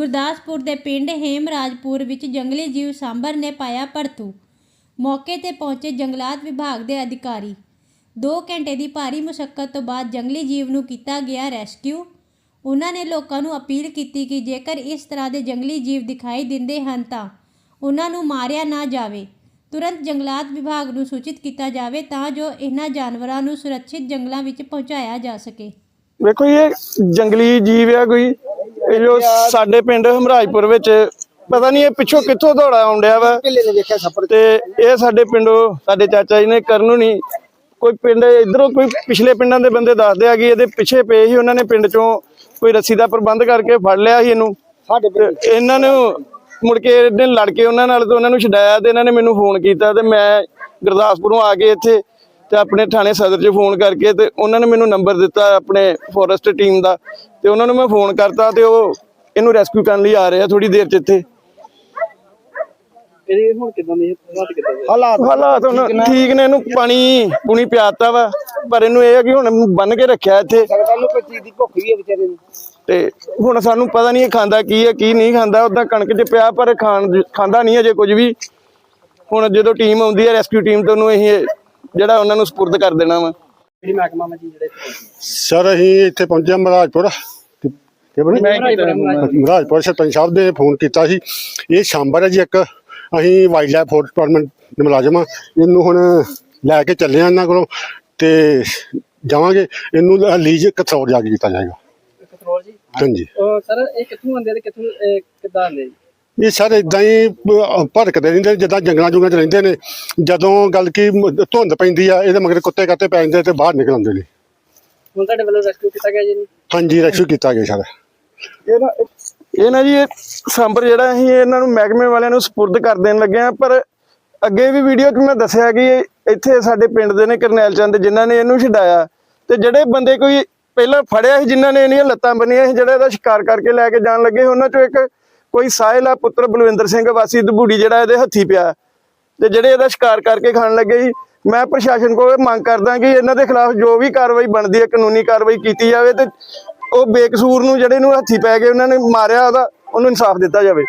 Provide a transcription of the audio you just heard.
ਗੁਰਦਾਸਪੁਰ ਦੇ ਪਿੰਡ ਹੇਮਰਾਜਪੁਰ ਵਿੱਚ ਜੰਗਲੀ ਜੀਵ ਸਾਂਭਰ ਨੇ ਪਾਇਆ ਪਰਤੂ ਮੌਕੇ ਤੇ ਪਹੁੰਚੇ ਜੰਗਲਾਤ ਵਿਭਾਗ ਦੇ ਅਧਿਕਾਰੀ। 2 ਘੰਟੇ ਦੀ ਭਾਰੀ ਮੁਸ਼ਕਲ ਤੋਂ ਬਾਅਦ ਜੰਗਲੀ ਜੀਵ ਨੂੰ ਕੀਤਾ ਗਿਆ ਰੈਸਕਿਊ। ਉਹਨਾਂ ਨੇ ਲੋਕਾਂ ਨੂੰ ਅਪੀਲ ਕੀਤੀ ਕਿ ਜੇਕਰ ਇਸ ਤਰ੍ਹਾਂ ਦੇ ਜੰਗਲੀ ਜੀਵ ਦਿਖਾਈ ਦਿੰਦੇ ਹਨ ਤਾਂ ਉਹਨਾਂ ਨੂੰ ਮਾਰਿਆ ਨਾ ਜਾਵੇ। ਤੁਰੰਤ ਜੰਗਲਾਤ ਵਿਭਾਗ ਨੂੰ ਸੂਚਿਤ ਕੀਤਾ ਜਾਵੇ ਤਾਂ ਜੋ ਇਹਨਾਂ ਜਾਨਵਰਾਂ ਨੂੰ ਸੁਰੱਖਿਅਤ ਜੰਗਲਾਂ ਵਿੱਚ ਪਹੁੰਚਾਇਆ ਜਾ ਸਕੇ। ਵੇਖੋ ਇਹ ਜੰਗਲੀ ਜੀਵ ਆ ਕੋਈ। ਇਹ ਜੋ ਸਾਡੇ ਪਿੰਡ ਹਮਰਾਜਪੁਰ ਵਿੱਚ ਪਤਾ ਨਹੀਂ ਇਹ ਪਿੱਛੋਂ ਕਿੱਥੋਂ ਦੌੜਾ ਆਉਂਦਿਆ ਵਾ। ਤੇ ਇਹ ਸਾਡੇ ਪਿੰਡੋਂ ਸਾਡੇ ਚਾਚਾ ਜੀ ਨੇ ਕਰਨ ਨਹੀਂ ਕੋਈ ਪਿੰਡ ਇਧਰੋਂ ਕੋਈ ਪਿਛਲੇ ਪਿੰਡਾਂ ਦੇ ਬੰਦੇ ਦੱਸਦੇ ਆ ਕਿ ਇਹਦੇ ਪਿੱਛੇ ਪਏ ਸੀ ਉਹਨਾਂ ਨੇ ਪਿੰਡ ਚੋਂ ਕੋਈ ਰੱਸੀ ਦਾ ਪ੍ਰਬੰਧ ਕਰਕੇ ਫੜ ਲਿਆ ਸੀ ਇਹਨੂੰ। ਇਹਨਾਂ ਨੂੰ ਮੁੜ ਕੇ ਇਹਨੇ ਲੜ ਕੇ ਉਹਨਾਂ ਨਾਲ ਤੇ ਉਹਨਾਂ ਨੂੰ ਛਡਾਇਆ ਤੇ ਇਹਨਾਂ ਨੇ ਮੈਨੂੰ ਫੋਨ ਕੀਤਾ ਤੇ ਮੈਂ ਗੁਰਦਾਸਪੁਰੋਂ ਆ ਕੇ ਇੱਥੇ ਤੇ ਆਪਣੇ ਥਾਣੇ ਸਦਰ 'ਚ ਫੋਨ ਕਰਕੇ ਤੇ ਉਹਨਾਂ ਨੇ ਮੈਨੂੰ ਨੰਬਰ ਦਿੱਤਾ ਆਪਣੇ ਫੋਰੈਸਟ ਟੀਮ ਦਾ ਤੇ ਉਹਨਾਂ ਨੂੰ ਮੈਂ ਫੋਨ ਕਰਤਾ ਤੇ ਉਹ ਇਹਨੂੰ ਰੈਸਕਿਊ ਕਰਨ ਲਈ ਆ ਰਹੇ ਆ ਥੋੜੀ ਦੇਰ 'ਚ ਇੱਥੇ। ਇਹਦੀ ਹੁਣ ਕਿਦਾਂ ਦੀ ਹਾਲਾਤ ਕਿਦਾਂ ਦੇ? ਹਾਲਾਤ ਹਾਲਾਤ ਹੁਣ ਠੀਕ ਨੇ। ਇਹਨੂੰ ਪਾਣੀ ਪੂਣੀ ਪਿਆਤਾ ਵਾ ਪਰ ਇਹਨੂੰ ਇਹ ਆ ਕਿ ਹੁਣ ਬੰਨ ਕੇ ਰੱਖਿਆ ਇੱਥੇ। ਸਕਦਾ ਨੂੰ ਕੋਈ ਚੀਜ਼ ਦੀ ਭੁੱਖ ਵੀ ਹੈ ਵਿਚਾਰੇ ਨੂੰ। ਤੇ ਹੁਣ ਸਾਨੂੰ ਪਤਾ ਨਹੀਂ ਇਹ ਖਾਂਦਾ ਕੀ ਹੈ ਕੀ ਨਹੀਂ ਖਾਂਦਾ ਉਦਾਂ ਕਣਕ 'ਚ ਪਿਆ ਪਰ ਖਾਣ ਖਾਂਦਾ ਨਹੀਂ ਅਜੇ ਕੁਝ ਵੀ। ਹੁਣ ਜਦੋਂ ਟੀਮ ਆਉਂਦੀ ਹੈ ਰੈਸਕਿਊ ਟੀਮ ਤੇ ਉਹਨੂੰ ਅਸੀਂ ਜਿਹੜਾ ਉਹਨਾਂ ਨੂੰ ਸਪੁਰਦ ਕਰ ਦੇਣਾ ਵਾ। ਜਿਹੜੀ ਮਹਿਕਮਾ ਮੈਂ ਜੀ ਜਿਹੜੇ ਸਰ ਅਸੀਂ ਇੱਥੇ ਪਹੁੰਚੇ ਮਹਾਰਾਜਪੁਰ। ਤੇ ਬਣੀ ਮਹਾਰਾਜਪੁਰ ਸਰਪੰਚ ਸਾਹਿਬ ਨੇ ਫੋਨ ਕੀਤਾ ਸੀ। ਇਹ ਸ਼ਾਂਬਰ ਹੈ ਜੀ ਇੱਕ। ਅਸੀਂ ਵਾਈਲਡ ਲਾਈਫ ਫੋਰਸ ਡਿਪਾਰਟਮੈਂਟ ਦੇ ਮੁਲਾਜ਼ਮ ਹਾਂ। ਇਹਨੂੰ ਹੁਣ ਲੈ ਕੇ ਚੱਲੇ ਆ ਇਹਨਾਂ ਕੋਲੋਂ ਤੇ ਜਾਵਾਂਗੇ। ਇਹਨੂੰ ਲੀਜ ਕਥਰੌੜ ਜਾ ਕੇ ਕੀਤਾ ਜਾਏਗਾ। ਕਤਰੋਲ ਜੀ? ਹਾਂਜੀ। ਸਰ ਇਹ ਕਿੱਥੋਂ ਆਉਂਦੇ ਤੇ ਕਿੱਥੋਂ ਕਿੱਦਾਂ ਆਉਂਦੇ ਜੀ? ਇਹ ਸਰ ਇਦਾਂ ਹੀ ਅਹ, ਭਟਕਦੇ ਰਹਿੰਦੇ ਜਿੱਦਾਂ ਜੰਗਲਾਂ ਜੁਗਾਂ 'ਚ ਰਹਿੰਦੇ ਨੇ। ਜਦੋਂ ਗੱਲ ਕੀ ਧੁੰਦ ਪੈਂਦੀ ਆ ਇਹਦੇ ਮਗਰ ਕੁੱਤੇ ਕੱਤੇ ਪੈ ਜਾਂਦੇ ਤੇ ਬਾਹਰ ਨਿਕਲ ਆਉਂਦੇ ਨੇ। ਹੁਣ ਤੁਹਾਡੇ ਵੱਲੋਂ ਰੈਸਕਿਊ ਕੀਤਾ ਗਿਆ ਜੀ ਹਾਂਜੀ ਰੈਸਕਿਊ ਕੀਤਾ ਗਿਆ ਸਰ ਇਹ ਨਾ ਇਹ ਨਾ ਜੀ, ਇਹ ਸਾਂਬਰ ਜਿਹੜਾ ਅਸੀਂ ਇਹਨਾਂ ਨੂੰ ਮਹਿਕਮੇ ਵਾਲਿਆਂ ਨੂੰ ਸਪੁਰਦ ਕਰ ਦੇਣ ਲੱਗੇ ਆ ਪਰ ਅੱਗੇ ਵੀ ਵੀਡੀਓ 'ਚ ਮੈਂ ਦੱਸਿਆ ਕਿ ਇੱਥੇ ਸਾਡੇ ਪਿੰਡ ਦੇ ਨੇ ਕਰਨੈਲ ਚੰਦ, ਜਿਨ੍ਹਾਂ ਨੇ ਇਹਨੂੰ ਛਡਾਇਆ। ਤੇ ਜਿਹੜੇ ਬੰਦੇ ਕੋਈ ਪਹਿਲਾਂ ਫੜਿਆ ਸੀ, ਜਿਨ੍ਹਾਂ ਨੇ ਇਹਦੀਆਂ ਲੱਤਾਂ ਬੰਨੀਆਂ ਸੀ, ਜਿਹੜਾ ਇਹਦਾ ਸ਼ਿਕਾਰ ਕਰਕੇ ਲੈ ਕੇ ਜਾਣ ਲੱਗੇ ਉਹਨਾਂ 'ਚੋਂ ਇੱਕ ਕੋਈ ਸਾਹਿਲ ਆ ਪੁੱਤਰ ਬਲਵਿੰਦਰ ਸਿੰਘ ਵਾਸੀ ਦਬੂੜੀ ਜਿਹੜਾ ਇਹਦੇ ਹੱਥੀ ਪਿਆ। ਤੇ ਜਿਹੜੇ ਇਹਦਾ ਸ਼ਿਕਾਰ ਕਰਕੇ ਖਾਣ ਲੱਗੇ ਸੀ ਮੈਂ ਪ੍ਰਸ਼ਾਸਨ ਕੋਲ ਇਹ ਮੰਗ ਕਰਦਾ ਕਿ ਇਹਨਾਂ ਦੇ ਖਿਲਾਫ ਜੋ ਵੀ ਕਾਰਵਾਈ ਬਣਦੀ ਹੈ, ਕਾਨੂੰਨੀ ਕਾਰਵਾਈ ਕੀਤੀ ਜਾਵੇ ਤੇ ਉਹ ਬੇਕਸੂਰ ਨੂੰ ਜਿਹੜੇ ਨੂੰ ਹੱਥੀ ਪੈ ਗਏ, ਉਹਨਾਂ ਨੇ ਮਾਰਿਆ ਉਹਦਾ, ਉਹਨੂੰ ਇਨਸਾਫ ਦਿੱਤਾ ਜਾਵੇ।